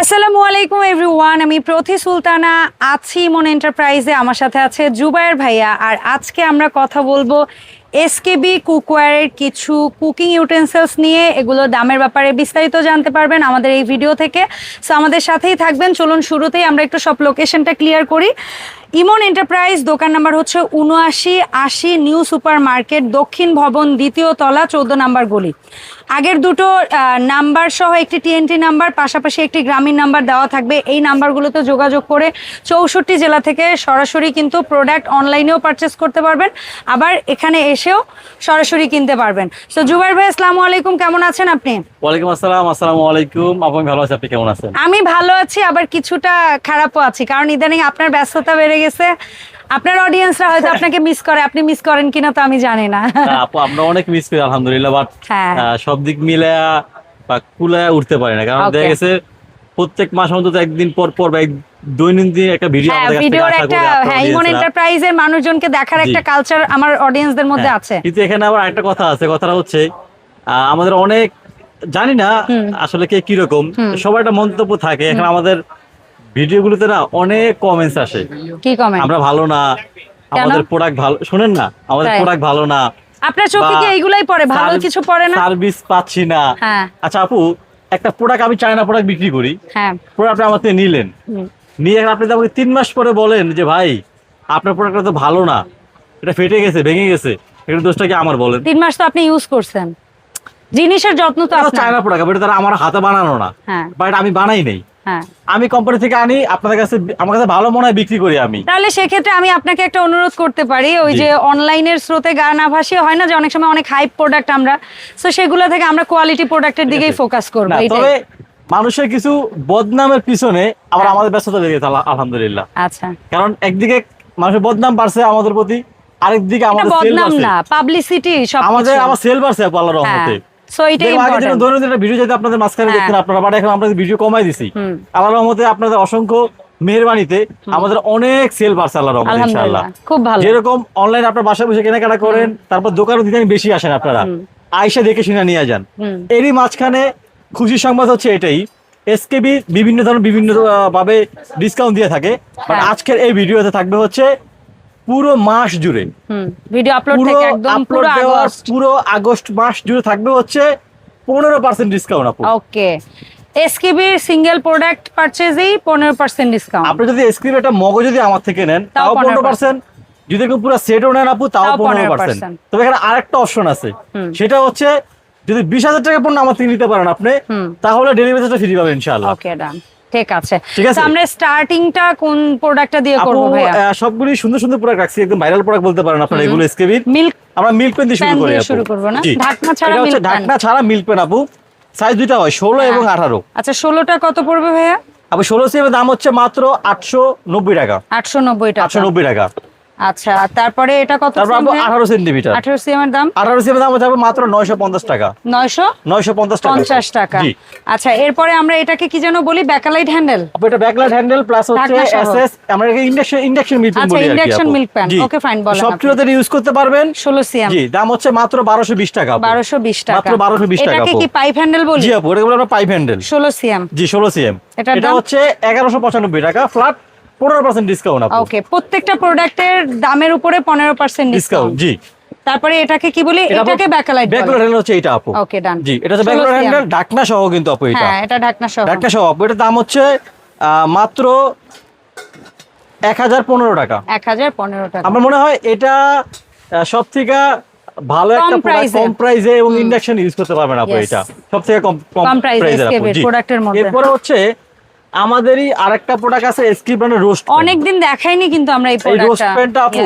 আসসালামু আলাইকুম এভরিওয়ান আমি প্রথি সুলতানা আছি মন এন্টারপ্রাইজে। আমার সাথে আছে জুবায়ের ভাইয়া। আর আজকে আমরা কথা বলব এসকেবি কুকওয়ারের কিছু কুকিং ইউটেন্সিলস নিয়ে। এগুলো দামের ব্যাপারে বিস্তারিত জানতে পারবেন আমাদের এই ভিডিও থেকে। সো আমাদের সাথেই থাকবেন। চলুন শুরুতেই আমরা একটু সব লোকেশনটা ক্লিয়ার করি। ইমন এন্টারপ্রাইজ দোকান নাম্বার হচ্ছে উনআশি আশি নিউ সুপার মার্কেট দক্ষিণ ভবন দ্বিতীয় তলা চৌদ্দ নাম্বার গলি। আগের দুটো নাম্বার সহ একটি টিএনটি নাম্বার পাশাপাশি একটি গ্রামীণ নাম্বার দেওয়া থাকবে। এই নাম্বারগুলোতে যোগাযোগ করে চৌষট্টি জেলা থেকে সরাসরি কিন্তু প্রোডাক্ট অনলাইনেও পারচেস করতে পারবেন। আবার এখানে এসেও সরাসরি কিনতে পারবেন। সো জুবাইর ভাই আসসালামু আলাইকুম। কেমন আছেন আপনি? ওয়ালাইকুম আসসালাম আসসালামু আলাইকুম। আপনি ভালো আছি আপনি কেমন আছেন? আমি ভালো আছি আবার কিছুটা খারাপও আছি। কারণ ইদানিং আপনার ব্যস্ততা বেড়ে গেছে আপনার অডিয়েন্সরা হয়তো আপনাকে মিস করে আপনি মিস করেন কিনা তো আমি জানি না। আপু আমরা অনেক মিস করি আলহামদুলিল্লাহ বাট হ্যাঁ। সব দিক মিলে বা কুলায় উঠতে পারি না কারণ দেখা গেছে প্রত্যেক মাস অন্তত একদিন পর পর বা দৈনন্দিন একটা ভিডিও হ্যাঁ আমাদের ভিডিওর একটা হ্যাঁ ইমন এন্টারপ্রাইজের মানুষজনকে দেখার একটা কালচার আমার অডিয়েন্সদের মধ্যে হ্যাঁ, আছে। কিন্তু এখানে আবার একটা কথা আছে কথাটা হচ্ছে আমাদের অনেক জানি না আসলে কে কীরকম সবার একটা মন্তব্য থাকে এখানে আমাদের ভিডিওগুলোতে না অনেক কমেন্টস আসে। কি কমেন্ট আমরা ভালো না আমাদের প্রোডাক্ট ভালো শুনেন না আমাদের প্রোডাক্ট ভালো না। আপনার চোখে কি এইগুলাই পড়ে? ভালো কিছু পড়ে না? সার্ভিস পাচ্ছি না। হ্যাঁ। আচ্ছা আপু একটা প্রোডাক্ট আমি চায়না প্রোডাক্ট বিক্রি করি। হ্যাঁ। প্রোডাক্ট আমার থেকে নিলেন। নিয়ে আপনি আমাকে তিন মাস পরে বলেন যে ভাই আপনার প্রোডাক্টটা তো ভালো না। এটা ফেটে গেছে ভেঙে গেছে। এটা দোষটা কি আমার বলেন? তিন মাস তো আপনি ইউজ করছেন। জিনিসের যত্ন তো আপনার। চায়না প্রোডাক্ট এটা তারা আমার হাতে বানানো না। হ্যাঁ। বাট আমি বানাই নেই। আমি কোম্পানি থেকে আনি আপনাদের কাছে আমার কাছে ভালো মনে হয় বিক্রি করি আমি। তাহলে সেক্ষেত্রে আমি আপনাকে একটা অনুরোধ করতে পারি ওই যে অনলাইনের স্রোতে গা না ভাসিয়ে হয় না যে অনেক সময় অনেক হাইপ প্রোডাক্ট আমরা সো সেগুলো থেকে আমরা কোয়ালিটি প্রোডাক্টের দিকেই ফোকাস করব তবে মানুষের কিছু বদনামের পিছনে আবার আমাদের ব্যস্ততা বেড়ে গেছে আলহামদুলিল্লাহ। আচ্ছা। কারণ একদিকে মানুষের বদনাম বাড়ছে আমাদের প্রতি আরেকদিকে আমাদের সেল বদনাম বাড়ছে। না পাবলিসিটি সব আমাদের আমার সেল বাড়ছে আল্লাহর হ্যাঁ। রহমতে। সো এটাই দেখলাম আগে যেন ইম্পর্টেন্ট দৈনন্দিন একটা ভিডিও যেতে আপনাদের মাঝখানে হ্যাঁ। দেখতেন আপনারা বাট এখন আপনাদের ভিডিও কমাই দিছি। আল্লাহর রহমতে আপনাদের অসংখ্য মেহেরবানিতে আমাদের অনেক সেল বাড়ছে আল্লাহর রহমতে ইনশাআল্লাহ। খুব ভালো। যেরকম অনলাইন আপনার বাসায় বসে কেনাকাটা করেন তারপর দিতে বেশি আসেন আপনারা। আয়সা দেখে শুনে নিয়ে যান। এরই মাঝখানে খুশি সংবাদ হচ্ছে এটাই এসকেবি বিভিন্ন ধরনের বিভিন্ন ভাবে ডিসকাউন্ট দিয়ে থাকে। বাট হ্যাঁ। আজকের এই ভিডিওতে থাকবে হচ্ছে পুরো মাস জুড়ে। ভিডিও আপলোড থেকে একদম পুরো আগস্ট। পুরো আগস্ট মাস জুড়ে থাকবে হচ্ছে পনেরো পার্সেন্ট ডিসকাউন্ট আপু। ওকে এসকেবির সিঙ্গেল প্রোডাক্ট পারচেজেই পনেরো পার্সেন্ট ডিসকাউন্ট আপনি যদি স্ক্রিপ একটা মগজ যদি আমার থেকে নেন তাও তাও পনেরো 15% পার্সেন্ট যদি কেউ পুরো সেটও নেন আপু তাও তাও পনেরো 15% পার্সেন্ট তবে এখানে আরেকটা অপশন আছে। সেটা হচ্ছে যদি বিশ হাজার টাকা পণ্য আমার থেকে নিতে পারেন আপনি। তাহলে ডেলিভারিটা ফ্রি পাবেন ইনশাআল্লাহ। ওকে ডান ঠিক আছে। আমরা স্টার্টিংটা কোন প্রোডাক্টটা দিয়ে করব ভাইয়া? সবগুলি সুন্দর সুন্দর প্রোডাক্ট রাখছি একদম ভাইরাল প্রোডাক্ট বলতে পারেন আপনারা এগুলো এসকেবির মিল্ক আমরা মিল্ক পেন দিয়ে শুরু করি শুরু করব না? ঢাকনা ছাড়া মিল্ক হচ্ছে ঢাকনা ছাড়া মিল্ক পেন আপু। সাইজ দুইটা হয় ষোলো হ্যাঁ। এবং আঠারো। আচ্ছা ষোলোটা কত পড়বে ভাইয়া? আপু ষোলো সিএমের দাম হচ্ছে মাত্র আটশো নব্বই টাকা। আটশো নব্বই টাকা। আটশো নব্বই টাকা। আচ্ছা তারপরে এটা কত তারপর সেন্টিমিটার দাম? দাম মাত্র নয়শো পঞ্চাশ টাকা। টাকা। আচ্ছা এরপরে আমরা এটাকে কি যেন বলি? ব্যাকালাইট হ্যান্ডেল আপু এটা ব্যাকলাইট হ্যান্ডেল প্লাস হচ্ছে এসএস আমরা এটাকে ইন্ডাকশন ইন্ডাকশন মিল্ক বলি আর কি induction আপু। milk pan। জি। Okay, fine, বলেন সব আপনি। ইউজ করতে পারবেন। ষোলো সিএম জি দাম হচ্ছে মাত্র বারোশো বিশ টাকা আপু। বারোশো বিশ টাকা। মাত্র 1220 টাকা এটাকে কি পাইপ হ্যান্ডেল বলি? জি আপু এটা আমরা পাইপ হ্যান্ডেল ষোলো সিএম জি ষোলো সিএম এটার এটা হচ্ছে এগারোশো পঁচানব্বই টাকা। ফ্ল্যাট পনেরো পার্সেন্ট ডিসকাউন্ট আপু। ওকে প্রত্যেকটা প্রোডাক্টের দামের উপরে পনেরো পার্সেন্ট ডিসকাউন্ট জি। তারপরে এটাকে কি বলি? এটাকে ব্যাকালাইট ব্যাকলাইট হ্যান্ডেল হচ্ছে এটা আপু। ওকে ডান জি এটা হচ্ছে ব্যাকলাইট হ্যান্ডেল ঢাকনা সহ কিন্তু আপু এটা। হ্যাঁ এটা ঢাকনা সহ ঢাকনা সহ আপু এটার দাম হচ্ছে মাত্র এক হাজার পনেরো টাকা। এক হাজার পনেরো টাকা। আমার মনে হয় এটা সব থেকে ভালো একটা প্রোডাক্ট কম প্রাইসে এবং ইন্ডাকশন ইউজ করতে পারবেন আপু এটা। সব থেকে কম কম product এর মধ্যে। এরপরে হচ্ছে আমাদেরই আরেকটা প্রোডাক্ট আছে এসকি ব্র্যান্ডের রোস্ট অনেকদিন দেখাইনি কিন্তু আমরা এই এই রোস্ট প্রোডাক্টটা প্যান্টটা আপু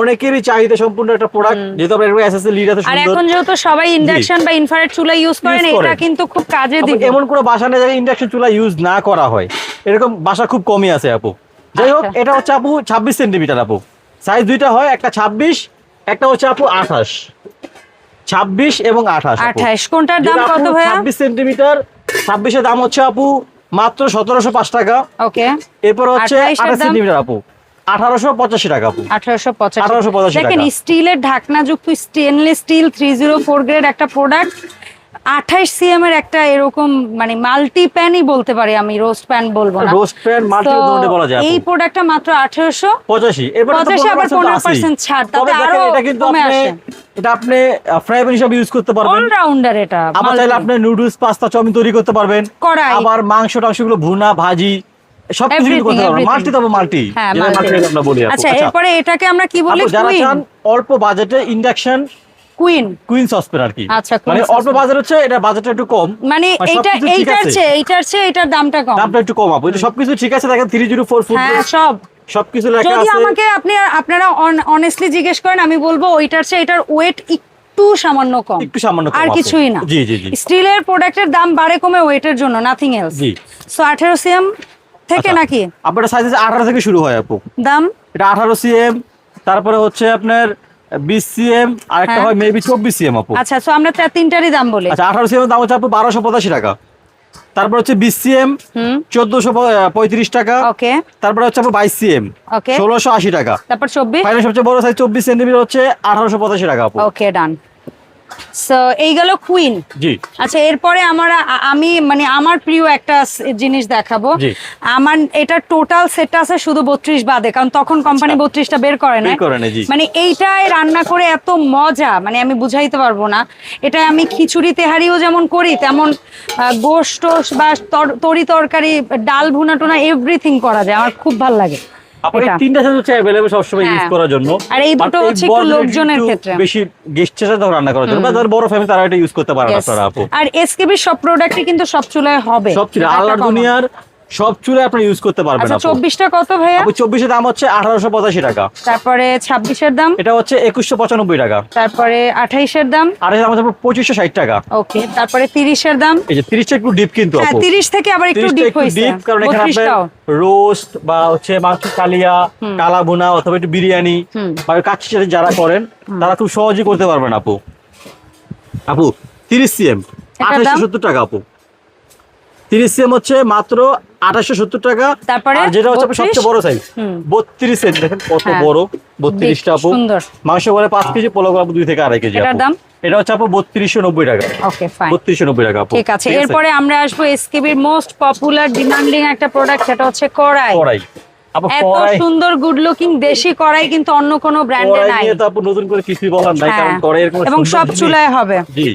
অনেকেরই চাহিদা সম্পূর্ণ একটা প্রোডাক্ট যেহেতু আপনার এরকম এসএসএল লিড আছে আর এখন যেহেতু সবাই ইন্ডাকশন বা ইনফ্রারেড চুলা ইউজ করেন এটা কিন্তু খুব কাজে দিবে। এমন কোনো বাসা নেই ইন্ডাকশন চুলা ইউজ না করা হয়। এরকম বাসা খুব কমই আছে আপু। যাই হোক আচ্ছা। এটা হচ্ছে আপু ছাব্বিশ সেন্টিমিটার আপু। সাইজ দুইটা হয় একটা ছাব্বিশ একটা হচ্ছে আপু আঠাশ। ছাব্বিশ এবং আঠাশ আঠাশ। কোনটার দাম কত ভাইয়া? ছাব্বিশ সেন্টিমিটার ছাব্বিশের দাম হচ্ছে আপু মাত্র সতেরোশো পাঁচ টাকা। ওকে। এরপর হচ্ছে আঠাশ সেন্টিমিটার আপু। আঠারোশো পঁচাশি টাকা আপু। আঠারোশো পঁচাশি। দেখেন স্টিলের ঢাকনাযুক্ত stainless steel three zero four grade একটা প্রোডাক্ট আঠাইশ সিএম এর একটা এরকম মানে মাল্টি প্যানই বলতে পারি আমি রোস্ট প্যান বলব না। রোস্ট প্যান মাল্টি তো বলা যায় এই প্রোডাক্টটা মাত্র আঠারোশো পঁচাশি। এবার তো 85 আবার 15% তো আছেই। 15% ছাড়, তাতে আরও এটা কিন্তু আপনি আসে। এটা আপনি ফ্রাই প্যান হিসাবে ইউজ করতে পারবেন। অলরাউন্ডার এটা আবার চাইলে আপনি নুডলস পাস্তা চাউমিন তৈরি করতে পারবেন। কড়াই। আবার মাংস টাংসগুলো ভুনা ভাজি সব কিছু করতে পারবেন। মাল্টি তবে মাল্টি হ্যাঁ আচ্ছা আচ্ছা, এরপরে এটাকে আমরা কি বলি? আপু যারা চান অল্প বাজেটে ইন্ডাকশন কুইন কুইন সসপ্যান আর কি। আচ্ছা, মানে অল্প। বাজেট হচ্ছে এটা বাজেটটা একটু কম। মানে মানে এইটা সবকিছু ঠিক এইটার আছে। চেয়ে এইটার চেয়ে এটার দামটা কম। দামটা একটু কম আপু। এটা সবকিছু ঠিক আছে দেখেন থ্রি জিরো ফোর ফুড হ্যাঁ সব। সবকিছু লেখা আছে। যদি আমাকে আপনি আপনারা অনেস্টলি জিজ্ঞেস করেন আমি বলব ওইটার চেয়ে এটার ওয়েট একটু সামান্য কম। একটু সামান্য কম আর কিছুই না। জি জি জি। স্টিলের প্রোডাক্টের দাম বাড়ে কমে ওয়েটের জন্য নাথিং এলস জি। সো আঠেরো সিএম থেকে আচ্ছা। নাকি? আপনার সাইজ আছে আঠারো থেকে শুরু হয় আপু। দাম? এটা আঠারো সিএম তারপরে হচ্ছে আপনার সিএম আর একটা হ্যাঁ। হয় মেবি চব্বিশ সিএম আপু। আচ্ছা সো আমরা তিনটারই দাম বলি। আচ্ছা আঠারো সিএম দাম হচ্ছে আপু বারোশো পঁচাশি টাকা। তারপর হচ্ছে বিশ সিএম চোদ্দশো পঁয়ত্রিশ টাকা। ওকে। তারপরে হচ্ছে আপনার বাইশ সিএম এম ষোলোশো আশি টাকা। তারপর চব্বিশ? সবচেয়ে বড় সাইজ চব্বিশ সেন্টিমিটার হচ্ছে আঠারোশো পঁচাশি টাকা ওকে ডান সো এই গেল কুইন আচ্ছা এরপরে আমার আমি মানে আমার প্রিয় একটা জিনিস দেখাবো। আমার এটা টোটাল আছে শুধু বত্রিশ বাদে কারণ তখন কোম্পানি বত্রিশটা বের করে না। মানে এইটাই রান্না করে এত মজা মানে আমি বুঝাইতে পারব না। এটা আমি খিচুড়ি তেহারিও যেমন করি তেমন গোশত বা তরি তরকারি ডাল ভুনা টুনা এভরিথিং করা যায় আমার খুব ভালো লাগে। তিনটা হচ্ছে সবসময় ইউজ হ্যাঁ। করার জন্য। আর এই দুটো হচ্ছে একটু বড় লোকজনের ক্ষেত্রে। বেশি গেস্টের সাথে রান্না করার জন্য। বা যারা বড় ফ্যামিলি তারা এটা ইউজ করতে পারে না তারা আপু। আর এসকেবি সব প্রোডাক্টই কিন্তু সব চুলায় হবে। সব চুলায়। আল্লাহ আল্লাহর দুনিয়ার সব চুলে আপনি ইউজ করতে পারবেন আচ্ছা চব্বিশটা কত ভাইয়া? আপু চব্বিশের দাম হচ্ছে আঠারোশো পঁচাশি টাকা। তারপরে ছাব্বিশের দাম? এটা হচ্ছে একুশশো পঁচানব্বই টাকা। তারপরে আঠাইশের দাম? আর এর দাম হচ্ছে পঁচিশশো ষাট টাকা। ওকে তারপরে তিরিশের দাম? এই যে তিরিশটা একটু ডিপ কিন্তু হ্যাঁ তিরিশ থেকে আবার একটু ডিপ হয়েছে। ডিপ কারণ এখানে রোস্ট বা হচ্ছে মাংস কালিয়া কালা ভুনা অথবা একটু বিরিয়ানি। বা কাচ্চি সাথে যারা করেন তারা খুব সহজেই করতে পারবেন আপু। আপু তিরিশ সিএম এটার আঠাশশো দাম? সত্তর টাকা আপু। তিরিশ সিএম হচ্ছে মাত্র আঠাশশো সত্তর টাকা। তারপরে যেটা হচ্ছে সবচেয়ে বড় সাইজ। বত্রিশ দেখেন কত হ্যাঁ। বড়। বত্রিশটা আপু। মাংস করে পাঁচ কেজি পোলাও আপু দুই থেকে আড়াই কেজি দাম? এটা হচ্ছে আপু বত্রিশশো নব্বই টাকা। ওকে বত্রিশশো নব্বই টাকা আপু। ঠিক আছে। এরপরে আমরা আসব এসকেবির মোস্ট পপুলার ডিমান্ডিং একটা প্রোডাক্ট সেটা হচ্ছে কড়াই। কড়াই। আপু এত সুন্দর গুড লুকিং দেশি কড়াই কিন্তু অন্য কোনো ব্র্যান্ডে কড়াই নাই। নিয়ে তো আপু নতুন করে কিছুই বলার নাই কারণ হ্যাঁ। কড়াইয়ের এবং সব চুলায় হবে। জি।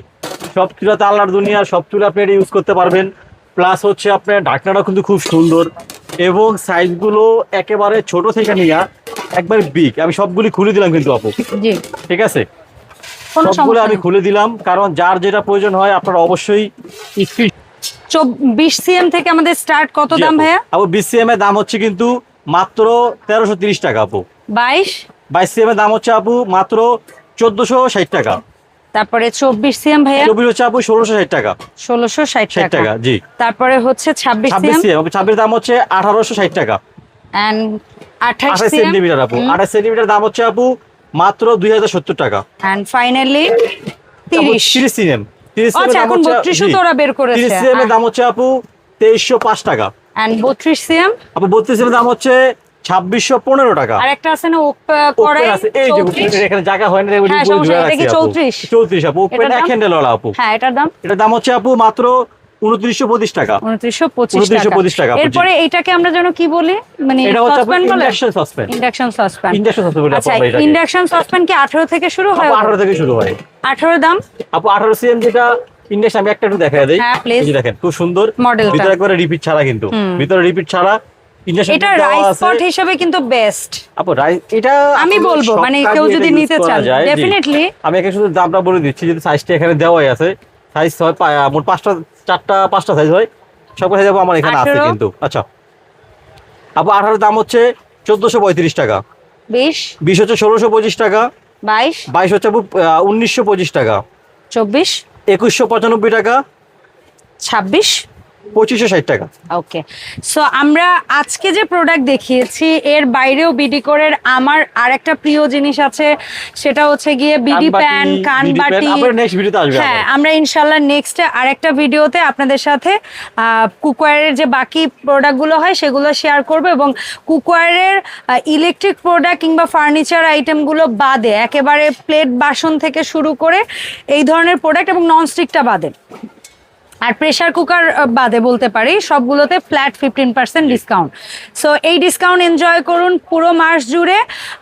সব চুলাতে আল্লাহর দুনিয়া সব চুলা আপনি ইউজ করতে পারবেন। প্লাস হচ্ছে আপনার ঢাকনাটাও কিন্তু খুব সুন্দর এবং সাইজগুলো একেবারে ছোট থেকে নিয়ে একবার বিগ আমি সবগুলি খুলে দিলাম কিন্তু আপু। ঠিক আছে? সবগুলো আমি খুলে দিলাম কারণ যার যেটা প্রয়োজন হয় আপনারা অবশ্যই বিশ সিএম থেকে আমাদের স্টার্ট কত দাম ভাইয়া? আপু বিসিএম এর দাম হচ্ছে কিন্তু মাত্র তেরোশো তিরিশ টাকা আপু। বাইশ? বাইশ সিএম এর দাম হচ্ছে আপু মাত্র চোদ্দশো ষাট টাকা। তারপরে চব্বিশ সিএম ভাইয়া? চব্বিশ হচ্ছে আপু ষোলোশো ষাট টাকা। ষোলোশো ষাট ষাট টাকা। জি। তারপরে হচ্ছে ছাব্বিশ ছাব্বিশ সিএম? ছাব্বিশ দাম হচ্ছে আঠারোশো ষাট টাকা। অ্যান্ড আঠাশ সেন্টিমিটার আপু আঠাশ সেন্টিমিটার দাম হচ্ছে আপু মাত্র দুই হাজার সত্তর টাকা। অ্যান্ড ফাইনালি তিরিশ। তিরিশ সিএম তিরিশ আচ্ছা সিএম এর দাম হচ্ছে আপু তেইশশো পাঁচ টাকা। অ্যান্ড বত্রিশ সিএম? আপু বত্রিশ সিএম দাম হচ্ছে ছাব্বিশশো পনেরো টাকা। আর একটা আছে না এই যে এখানে জায়গা হয় না এগুলি উপরে সমস্যা ধরে নেই, এটা কি রাখছি আপু। 34? চৌত্রিশ আপু ওপেন এক হ্যান্ডেল ওলা আপু। হ্যাঁ এটার দাম? এটার দাম হচ্ছে আপু মাত্র উনত্রিশশো পঁচিশ টাকা। উনত্রিশশো পঁচিশ টাকা, টাকা আপু, জি। এরপরে এটাকে আমরা যেন কি বলি? মানে induction saucepan induction saucepan induction saucepan আচ্ছা ইন্ডাকশন সসপ্যান কি আঠারো থেকে শুরু হয়? আঠারো থেকে শুরু হয়। আঠারো দাম? আপু আঠারো সিএম যেটা ইন্ডাকশন আমি একটা একটু দেখা দেই। হ্যাঁ, দেখেন খুব সুন্দর। ভিতরে একবারে রিপিট ছাড়া কিন্তু। ভিতরে রিপিট ছাড়া এটা রাইস পট হিসেবে কিন্তু বেস্ট আপু রাইস এটা আমি বলব, মানে কেউ যদি নিতে চান, যায়, আমি এখানে শুধু দামটা বলে দিচ্ছি যদি সাইজটা এখানে দেওয়াই আছে সাইজ হয় মোট পাঁচটা চারটা পাঁচটা সাইজ হয় সব সাইজ আমার এখানে আছে কিন্তু। আচ্ছা। আপু আঠারো দাম হচ্ছে চোদ্দশো পঁয়ত্রিশ টাকা। বিশ। বিশ হচ্ছে ষোলোশো পঁচিশ টাকা। বাইশ। বাইশ হচ্ছে আপু উনিশশো পঁচিশ টাকা। চব্বিশ। একুশশো পঁচানব্বই টাকা। ছাব্বিশ। পঁচিশশো ষাট টাকা। ওকে সো আমরা আজকে যে প্রোডাক্ট দেখিয়েছি এর বাইরেও বিডি কোরের আমার আরেকটা প্রিয় জিনিস আছে সেটা হচ্ছে গিয়ে বিডি প্যান হ্যাঁ আমরা ইনশাল্লাহ নেক্সট আরেকটা ভিডিওতে আপনাদের সাথে কুকওয়ারের যে বাকি প্রোডাক্টগুলো হয় সেগুলো শেয়ার করব এবং কুকওয়ারের ইলেকট্রিক প্রোডাক্ট কিংবা ফার্নিচার আইটেমগুলো বাদে একেবারে প্লেট বাসন থেকে শুরু করে এই ধরনের প্রোডাক্ট এবং ননস্টিকটা বাদে। আর প্রেসার কুকার বাদে বলতে পারি সবগুলোতে flat fifteen percent discount so এই ডিসকাউন্ট এনজয় করুন পুরো মাস জুড়ে।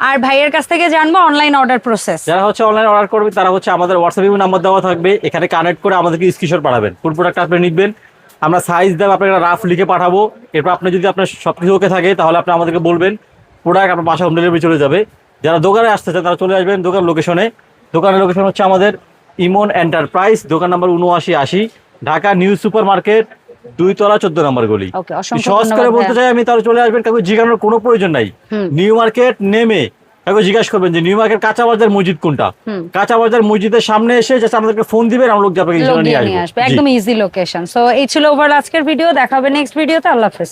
আর ভাইয়ের কাছ থেকে জানব অনলাইন অর্ডার প্রসেস যারা হচ্ছে অনলাইন অর্ডার করবে তারা হচ্ছে আমাদের হোয়াটসঅ্যাপে নাম্বার দেওয়া থাকবে। এখানে কানেক্ট করে আমাদেরকে স্ক্রিনশট পাঠাবেন। কোন প্রোডাক্ট আপনি নিবেন আমরা সাইজ দেব আপনাকে রাফ লিখে পাঠাবো। এরপর আপনি যদি আপনার সব কিছু ওকে থাকে তাহলে আপনি আমাদেরকে বলবেন প্রোডাক্ট আপনার বাসা হোম ডেলিভারি চলে যাবে। যারা দোকানে আসতে চান তারা চলে আসবেন দোকান লোকেশনে দোকানের লোকেশন হচ্ছে আমাদের ইমন এন্টারপ্রাইজ দোকান নাম্বার উনআশি আশি। ঢাকা নিউ সুপার মার্কেট দুই তলা চোদ্দ নম্বর গলি। সহজ করে বলতে চাই আমি তাহলে চলে আসবেন কাউকে জিজ্ঞানোর কোনো প্রয়োজন নাই। নিউ মার্কেট নেমে কাউকে জিজ্ঞাসা করবেন যে নিউ মার্কেট কাঁচা বাজার মসজিদ কোনটা? কাঁচা বাজার মসজিদের সামনে এসে জাস্ট আমাদেরকে ফোন দিবেন আমরা লোক যাবে নিয়ে আসবে। একদম ইজি লোকেশন সো এই ছিল ওভার আজকের ভিডিও দেখা হবে নেক্সট ভিডিওতে আল্লাহ হাফেজ।